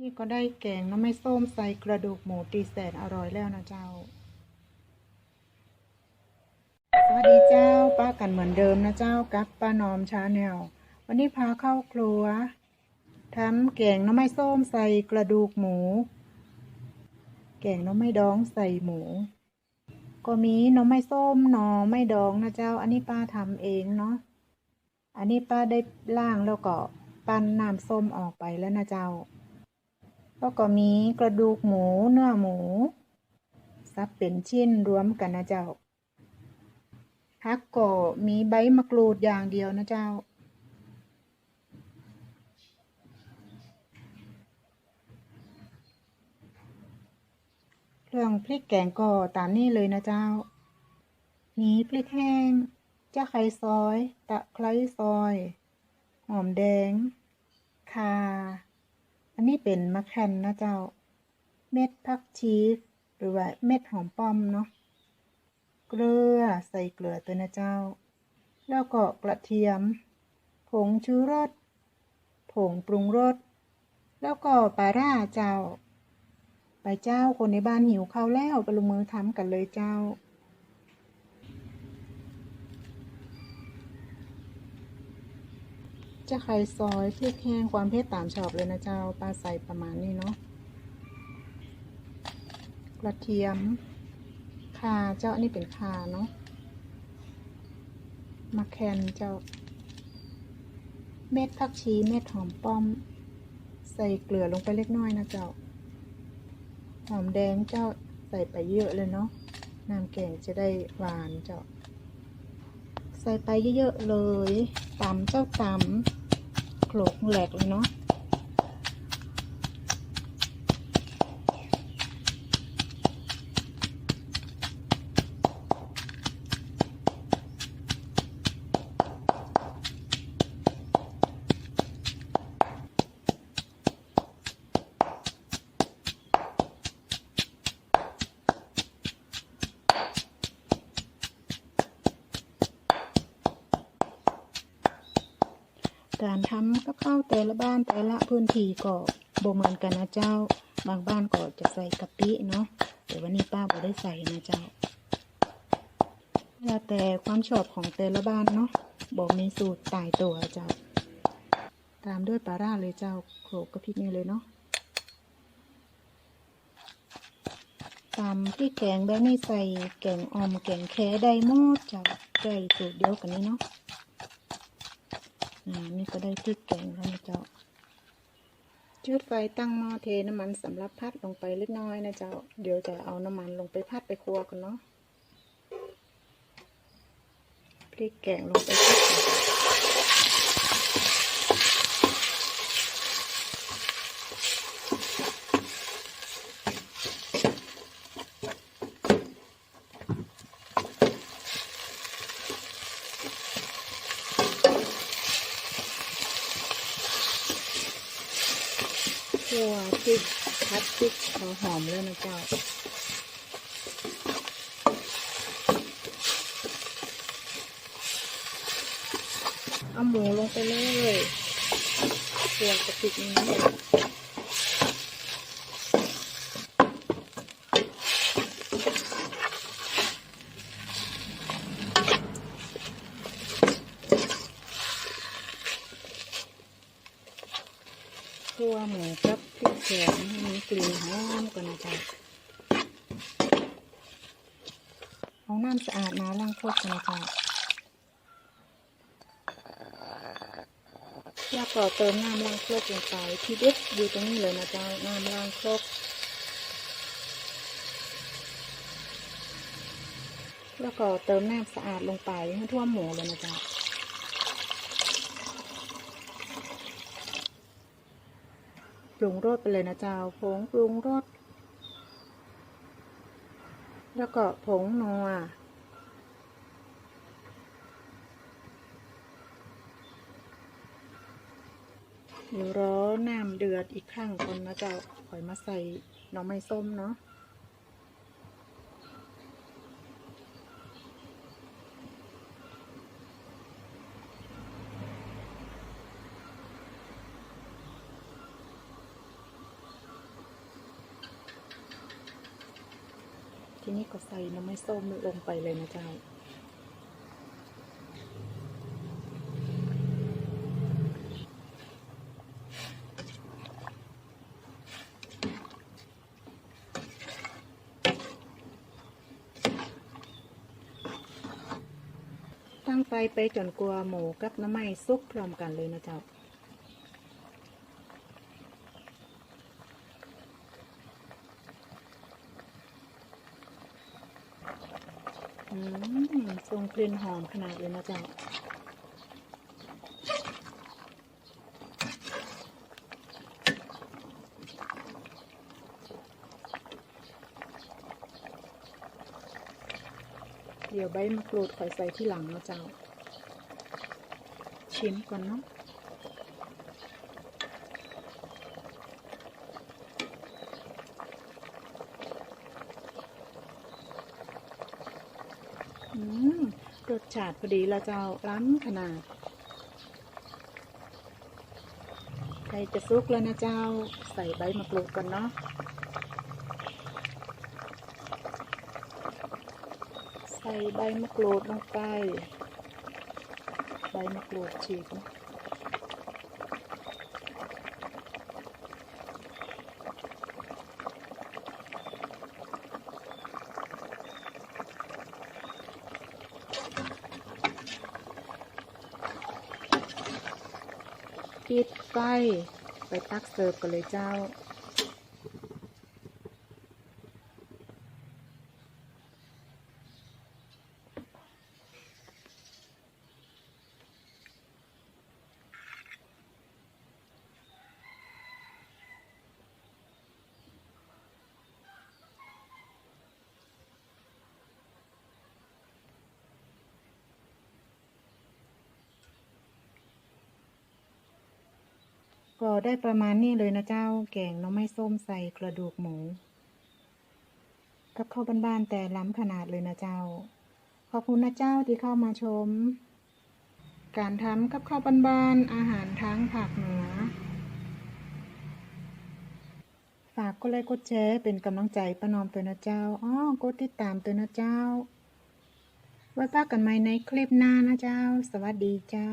นี่ก็ได้แกงน้ำไม่ส้มใส่กระดูกหมูตีแสนอร่อยแล้วนะเจ้า สวัสดีเจ้าป้ากันเหมือนเดิมนะเจ้ากับป้านอมชาแนล วันนี้พาเข้าครัวทำแกงน้ำไม่ส้มใส่กระดูกหมู แกงน้ำไม่ดองใส่หมู ก็มีน้ำไม่ส้มหนอไม่ดองนะเจ้า อันนี้ป้าทำเองเนาะ อันนี้ป้าได้ล่างแล้วก็ปั้นน้ำส้มออกไปแล้วนะเจ้า แล้วก็มีกระดูกหมูเนื้อหมูซับเป็นชิ้นรวมกันนะเจ้าฮักก็มีใบมะกรูดอย่างเดียวนะเจ้าเครื่องพริกแกงก็ตามนี้เลยนะเจ้า มีพริกแห้งจ้าไข่ซอย ตะไคร้ซอย หอมแดงข่า อันนี้เป็นมะแคนนะเจ้า เม็ดผักชีหรือว่าเม็ดหอมป้อมเนาะ เกลือใส่เกลือตัวนะเจ้า แล้วก็กระเทียม ผงชูรส ผงปรุงรส แล้วก็ปลาร่าเจ้า ไปเจ้าคนในบ้านหิวข้าวแล้วไปลงมือทำกันเลยเจ้า จะไข่ซอยพริกแห้งความเผ็ดตามชอบเลยนะเจ้าปลาใส่ประมาณนี้เนาะกระเทียมข่าเจ้าอันนี้เป็นข่าเนาะมะแคนเจ้า เม็ดผักชีเม็ดหอมป้อม ใส่เกลือลงไปเล็กน้อยนะเจ้า หอมแดงเจ้าใส่ไปเยอะเลยเนาะน้ำแกงจะได้หวานเจ้า ใส่ไปเยอะๆเลยตำเจ้าตำโขลกแหลกเลยเนาะ การทำกับข้าวแต่ละบ้านแต่ละพื้นที่ก็บ่เหมือนกันนะเจ้า บางบ้านก็จะใส่กะปิเนาะแต่วันนี้ป้าบ่ได้ใส่นะเจ้าแล้วแต่ความชอบของแต่ละบ้านเนาะบอกมีสูตรตายตัวเจ้า ตามด้วยปลาร่าเลยเจ้าโขลกกะพริกนี่เลยเนาะตำพริกแกงแบบนี้ใส่แกงออมแกงแค่ได้หมดเจ้าได้สูตรเดียวกันนี้เนาะ นี่ก็ได้พริกแกงแล้วนะเจ้าจุดไฟตั้งหม้อเทน้ำมันสำหรับพัดลงไปเล็กน้อยนะเจ้า เดี๋ยวจะเอาน้ำมันลงไปพัดไปครัวกันเนาะพริกแกงลงไปพัดก่อนคั่วพริก พัดพริกพอหอมแล้วนะเจ้าเอาหมูลงไปเลยคั่วกระติกนี้คั่วหมูกับพริกแกงให้มีกลิ่นหอมก่อนนะจ๊ะเอา น้ำสะอาดมาล้างครกันนะจ๊ะแล้วก็เติมน้ำล้างครลงไปที่เด็ดอยู่ตรงนี้เลยนะเจ้าน้ำล้างครแล้วก็เติมน้ำสะอาดลงไปให้ท่วมหมูเลยนะเจ้าปรุงรสไปเลยนะเจ้าผงปรุงรสแล้วก็ผงนัว เดี๋ยวรอน้ำเดือดอีกข้างก่อนนะจ๊ะหอยมาใส่น่อไม้ส้มเนาะทีนี้ก็ใส่น้ำไม้ส้มลงไปเลยนะเจ้า ตั้งไฟไปจนกลัวหมูกับน้ำมันซุกพร้อมกันเลยนะเจ้าอืมทรงกลิ่นหอมขนาดเลยนะเจ้า เดี๋ยวใบมะกรูดข่อยใส่ที่หลังนะเจ้า ชิมก่อนเนาะอืมรสชาติพอดีแล้วเจ้าล้ำขนาดใครจะซุกแล้วนะเจ้า ใส่ใบมะกรูดก่อนเนาะ ใส่ใบมะกรูดลงไป ใบมะกรูดฉีกปิดไฟไปตักเสิร์ฟกันเลยเจ้า ก็ได้ประมาณนี้เลยนะเจ้า แกงน้องไม่ส้มใส่กระดูกหมู กับข้าวบ้านๆแต่ล้ำขนาดเลยนะเจ้า ขอบคุณนะเจ้าที่เข้ามาชม การทำกับข้าวบ้านๆอาหารทั้งภาคเหนือ ฝากกดไลค์กดแชร์เป็นกำลังใจประนอมตัวนะเจ้าอ้อกดติดตามตัวนะเจ้า ไว้พบกันใหม่ในคลิปหน้านะเจ้า สวัสดีเจ้า